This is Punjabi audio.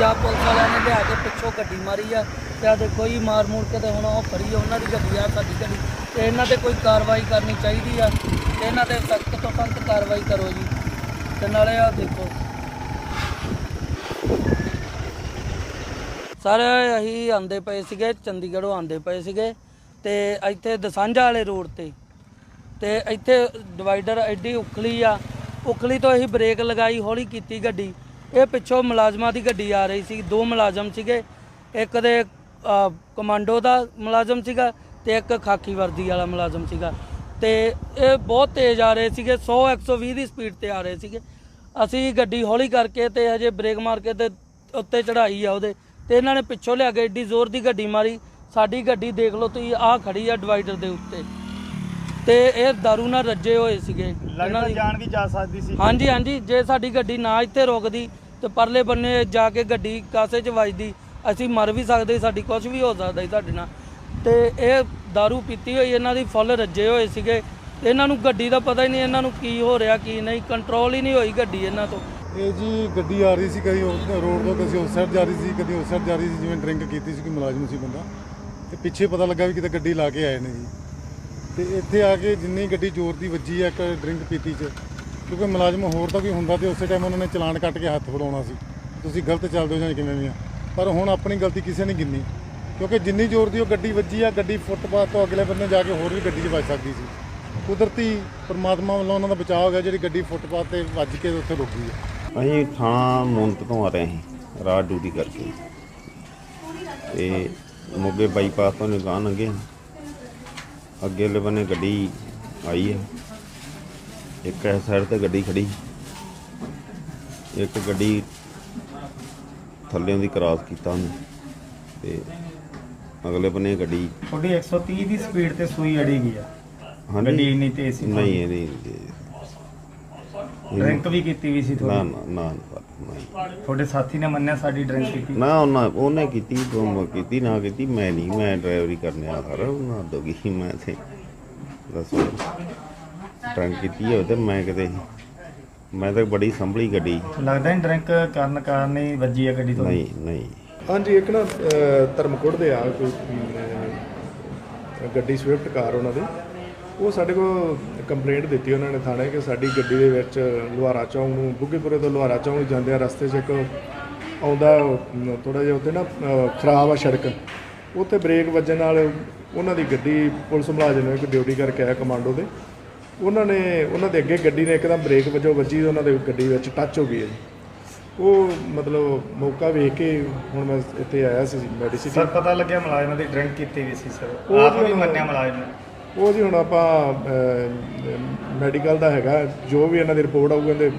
ਜਾਂ ਪੁਲਿਸ ਵਾਲਿਆਂ ਨੇ ਲਿਆ ਕੇ ਪਿੱਛੋਂ ਗੱਡੀ ਮਾਰੀ ਆ ਤੇ ਆ ਦੇਖੋ ਜੀ, ਮਾਰ ਮੂਰ ਕੇ ਤੇ ਹੁਣ ਉਹ ਫੜੀ ਆ, ਉਹਨਾਂ ਦੀ ਗੱਡੀ ਆ, ਸਾਡੀ ਗੱਡੀ। ਤੇ ਇਹਨਾਂ ਤੇ ਕੋਈ ਕਾਰਵਾਈ ਕਰਨੀ ਚਾਹੀਦੀ ਆ, ਤੇ ਇਹਨਾਂ ਤੇ ਸਖਤ ਤੋਂ ਸਖਤ ਕਾਰਵਾਈ ਕਰੋ ਜੀ। ਤੇ ਨਾਲੇ ਆ ਦੇਖੋ। ਸਰ ਅਸੀਂ ਆਂਦੇ ਪਏ ਸੀਗੇ, ਚੰਡੀਗੜ੍ਹੋਂ ਆਂਦੇ ਪਏ ਸੀਗੇ, ਤੇ ਇੱਥੇ ਦਸਾਂਝਾ ਵਾਲੇ ਰੋਡ ਤੇ। ਤੇ ਇੱਥੇ ਡਿਵਾਈਡਰ ਐਡੀ ਉਖਲੀ ਆ, ਉਖਲੀ ਤੋਂ ਅਸੀਂ ਬ੍ਰੇਕ ਲਗਾਈ, ਹੌਲੀ ਕੀਤੀ ਗੱਡੀ। ਇਹ ਪਿੱਛੋਂ ਮੁਲਾਜ਼ਮਾਂ ਦੀ ਗੱਡੀ ਆ ਰਹੀ ਸੀ, ਦੋ ਮੁਲਾਜ਼ਮ ਸੀਗੇ। ਇੱਕ ਦੇ ਕਮਾਂਡੋ ਦਾ ਮੁਲਾਜ਼ਮ ਸੀਗਾ ਤੇ ਇੱਕ ਖਾਕੀ ਵਰਦੀ ਵਾਲਾ ਮੁਲਾਜ਼ਮ ਸੀਗਾ। ਤੇ ਇਹ ਬਹੁਤ ਤੇਜ਼ ਆ ਰਹੇ ਸੀਗੇ 100 120 ਦੀ ਸਪੀਡ ਤੇ ਆ ਰਹੇ ਸੀਗੇ। ਅਸੀਂ ਗੱਡੀ ਹੌਲੀ ਕਰਕੇ ਤੇ ਹਜੇ ਬ੍ਰੇਕ ਮਾਰ ਕੇ ਤੇ ਉੱਤੇ ਚੜਾਈ ਆ ਉਹਦੇ। ਤੇ ਇਹਨਾਂ ਨੇ ਪਿੱਛੋਂ ਲਿਆ ਕੇ, ਏਡੀ ਜ਼ੋਰ ਦੀ ਗੱਡੀ ਮਾਰੀ। ਸਾਡੀ ਗੱਡੀ ਦੇਖ ਲਓ ਤੁਸੀਂ, ਆਹ ਖੜੀ ਆ ਡਿਵਾਈਡਰ ਦੇ ਉੱਤੇ। ਤੇ ਇਹ ਦਾਰੂ ਨਾਲ ਰੱਜੇ ਹੋਏ ਸੀਗੇ। ਇਹਨਾਂ ਲੱਗਦਾ ਦੀ ਜਾਨ ਵੀ ਜਾ ਸਕਦੀ ਸੀ। ਹਾਂਜੀ ਹਾਂਜੀ ਜੇ ਸਾਡੀ ਗੱਡੀ ਨਾ ਇੱਥੇ ਰੁਕਦੀ ਤੇ ਪਰਲੇ ਬੰਨੇ ਜਾ ਕੇ ਗੱਡੀ ਕਾਸੇ 'ਚ ਵੱਜਦੀ ਅਸੀਂ ਮਰ ਵੀ ਸਕਦੇ ਸੀ, ਸਾਡੀ ਕੁਝ ਵੀ ਹੋ ਸਕਦਾ ਸੀ ਸਾਡੇ ਨਾਲ। ਤੇ ਇਹ दारू ਪੀਤੀ ਹੋਈ ਇਹਨਾਂ ਦੀ ਫੁੱਲ ਰੱਜੇ ਹੋਏ ਸੀਗੇ। ਤੇ ਇਹਨਾਂ ਨੂੰ ਗੱਡੀ ਦਾ ਪਤਾ ਹੀ ਨਹੀਂ ਇਹਨਾਂ ਨੂੰ ਕੀ ਹੋ ਰਿਹਾ ਕੀ ਨਹੀਂ ਕੰਟਰੋਲ ਹੀ ਨਹੀਂ ਹੋਈ ਗੱਡੀ ਇਹਨਾਂ ਤੋਂ। ਇਹ ਜੀ ਗੱਡੀ ਆ ਰਹੀ ਸੀ ਕਦੀ ਉਸ ਰੋਡ ਤੋਂ ਕਦੀ ਉਸ ਸਾਈਡ ਜਾ ਰਹੀ ਸੀ ਕਦੀ ਉਸ ਸਾਈਡ ਜਾ ਰਹੀ ਸੀ ਜਿਵੇਂ ਡਰਿੰਕ ਕੀਤੀ ਸੀ ਕਿ ਮੁਲਾਜ਼ਮ ਸੀ ਬੰਦਾ। ਤੇ ਪਿੱਛੇ ਪਤਾ ਲੱਗਾ ਵੀ ਕਿਤੇ ਗੱਡੀ ਲਾ ਕੇ ਆਏ ਨੇ ਜੀ। ਤੇ ਇੱਥੇ ਆ ਕੇ ਜਿੰਨੀ ਗੱਡੀ ਜ਼ੋਰ ਦੀ ਵੱਜੀ ਆ ਇੱਕ ਡਰਿੰਕ ਪੀਤੀ ਚ, ਕਿਉਂਕਿ ਮੁਲਾਜ਼ਮ ਹੋਰ ਤਾਂ ਵੀ ਹੁੰਦਾ ਤੇ ਉਸੇ ਟਾਈਮ ਉਹਨਾਂ ਨੇ ਚਲਾਨ ਕੱਟ ਕੇ ਹੱਥ ਫੜਾਉਣਾ ਸੀ। ਤੁਸੀਂ ਗਲਤ ਚੱਲਦੇ ਹੋ ਜਾਂ ਕਿਵੇਂ ਵੀ ਆ। ਪਰ ਹੁਣ ਆਪਣੀ ਗਲਤੀ ਕਿਸੇ ਨੇ ਗਿੰਨੀ ਕਿਉਂਕਿ ਜਿੰਨੀ ਜ਼ੋਰ ਦੀ ਉਹ ਗੱਡੀ ਵੱਜੀ ਆ, ਗੱਡੀ ਫੁੱਟਪਾਥ ਤੋਂ ਅਗਲੇ ਬੰਨੇ ਜਾ ਕੇ ਹੋਰ ਵੀ ਗੱਡੀ 'ਚ ਵੱਜ ਸਕਦੀ ਸੀ। ਕੁਦਰਤੀ ਪਰਮਾਤਮਾ ਵੱਲੋਂ ਉਹਨਾਂ ਦਾ ਬਚਾਅ ਹੋ ਗਿਆ, ਜਿਹੜੀ ਗੱਡੀ ਫੁੱਟਪਾਥ ਤੇ ਵੱਜ ਕੇ ਉੱਥੇ ਰੁਕ ਗਈ ਅਸੀਂ ਥਾਣਾ ਮੁੰਤ ਤੋਂ ਆ ਰਹੇ ਸੀ ਰਾਤ ਡਿਊਟੀ ਕਰਕੇ। ਤੇ ਮੋਗੇ ਬਾਈਪਾਸ ਤੋਂ ਨਿਗਾਹ ਲੰਘੇ ਅੱਗੇ ਵਾਲੇ ਬੰਨੇ ਗੱਡੀ ਆਈ ਹੈ ਇੱਕ ਇਸ ਸਾਈਡ ਤੇ ਗੱਡੀ ਖੜੀ। ਇੱਕ ਗੱਡੀ ਥੱਲੇੋਂ ਦੀ ਕ੍ਰਾਸ ਕੀਤਾ ਉਹਨੇ। ਤੇ ਅਗਲੇ ਬੰਨੇ ਗੱਡੀ ਤੁਹਾਡੀ 130 ਦੀ ਸਪੀਡ ਤੇ ਸੂਈ ਅੜੀ ਗਈ ਆ। ਹਾਂਜੀ। ਗੱਡੀ ਇੰਨੀ ਤੇਜ਼ ਸੀ। ਨਹੀਂ ਇਹ ਨਹੀਂ ਡਰਿੰਕ ਵੀ ਕੀਤੀ ਵੀ ਸੀ ਨਾ ਤੁਹਾਡੀ? ਨਾ ਨਾ ਨਹੀਂ ਤੁਹਾਡੇ ਸਾਥੀ ਨੇ ਮੰਨਿਆ ਸਾਡੀ ਡਰਿੰਕ ਕੀਤੀ? ਨਾ ਉਹਨਾਂ ਉਹਨੇ ਕੀਤੀ ਤੂੰ ਕੀਤੀ ਨਾ ਕੀਤੀ ਮੈਂ ਨਹੀਂ ਮੈਂ ਡਰਾਈਵਰੀ ਕਰਨੇ ਆ ਸਰ ਉਹਨਾਂ ਦੋਗੀ ਮੈਂ ਤੇ ਦੱਸੋ। ਟਰੰਕ ਕੀਤੀ ਹੋਵੇ ਤੇ ਮੈਂ ਕਿਤੇ ਮੈਂ ਤਾਂ ਬੜੀ ਸੰਭਲੀ ਗੱਡੀ। ਲੱਗਦਾ ਨਹੀਂ ਡਰਿੰਕ ਕਰਨ ਕਾਰਨ ਹੀ ਵੱਜੀ ਆ ਗੱਡੀ ਤੁਹਾਡੀ? ਨਹੀਂ ਨਹੀਂ। ਹਾਂਜੀ ਇੱਕ ਨਾ ਅਹ, ਧਰਮਕੋਟ ਦੇ ਆ ਕੋਈ ਅਮ, ਗੱਡੀ ਸਵਿਫਟ ਕਾਰ ਉਹਨਾਂ ਦੀ। ਉਹ ਸਾਡੇ ਕੋਲ ਕੰਪਲੇਂਟ ਦਿੱਤੀ ਉਹਨਾਂ ਨੇ ਥਾਣੇ ਕਿ ਸਾਡੀ ਗੱਡੀ ਦੇ ਵਿੱਚ ਲੁਹਾਰਾ ਚੌਂਕ ਨੂੰ ਬੁੱਗੇਪੁਰੇ ਤੋਂ ਲੁਹਾਰਾ ਚੌਂਕ ਜਾਂਦੇ ਆ ਰਸਤੇ 'ਚ ਇੱਕ ਆਉਂਦਾ ਥੋੜਾ ਜਿਹਾ ਉੱਤੇ ਨਾ ਖਰਾਬ ਆ ਸੜਕ। ਉੱਥੇ ਬ੍ਰੇਕ ਵੱਜਣ ਨਾਲ ਉਹਨਾਂ ਦੀ ਗੱਡੀ ਪੁਲਿਸ ਮੁਲਾਜ਼ਮ ਨੇ ਇੱਕ ਡਿਊਟੀ ਕਰਕੇ ਆਇਆ ਕਮਾਂਡੋ ਦੇ ਉਹਨਾਂ ਨੇ ਉਹਨਾਂ ਦੇ ਅੱਗੇ ਗੱਡੀ ਨੇ ਇੱਕਦਮ ਬ੍ਰੇਕ ਵਜੋਂ ਵੱਜੀ ਉਹਨਾਂ ਦੇ ਗੱਡੀ ਵਿੱਚ ਟੱਚ ਹੋ ਗਈ ਹੈ ਉਹ ਮਤਲਬ ਮੌਕਾ ਵੇਖ ਕੇ ਹੁਣ ਮੈਂ ਇੱਥੇ ਆਇਆ ਸੀ ਮੈਡੀਸਿਟੀ ਸਰ ਪਤਾ ਲੱਗਿਆ ਮੁਲਾਜ਼ਮਾਂ ਦੀ ਡਰਿੰਕ ਕੀਤੀ ਵੀ ਸੀ ਸਰ। ਆਪ ਵੀ ਮੰਨਿਆ ਮੁਲਾਜ਼ਮ ਨੇ? ਉਹ ਜੀ ਹੁਣ ਆਪਾਂ ਮੈਡੀਕਲ ਦਾ ਹੈਗਾ ਜੋ ਵੀ ਇਹਨਾਂ ਦੀ ਰਿਪੋਰਟ ਆਊਗੀ ਇਹਦੇ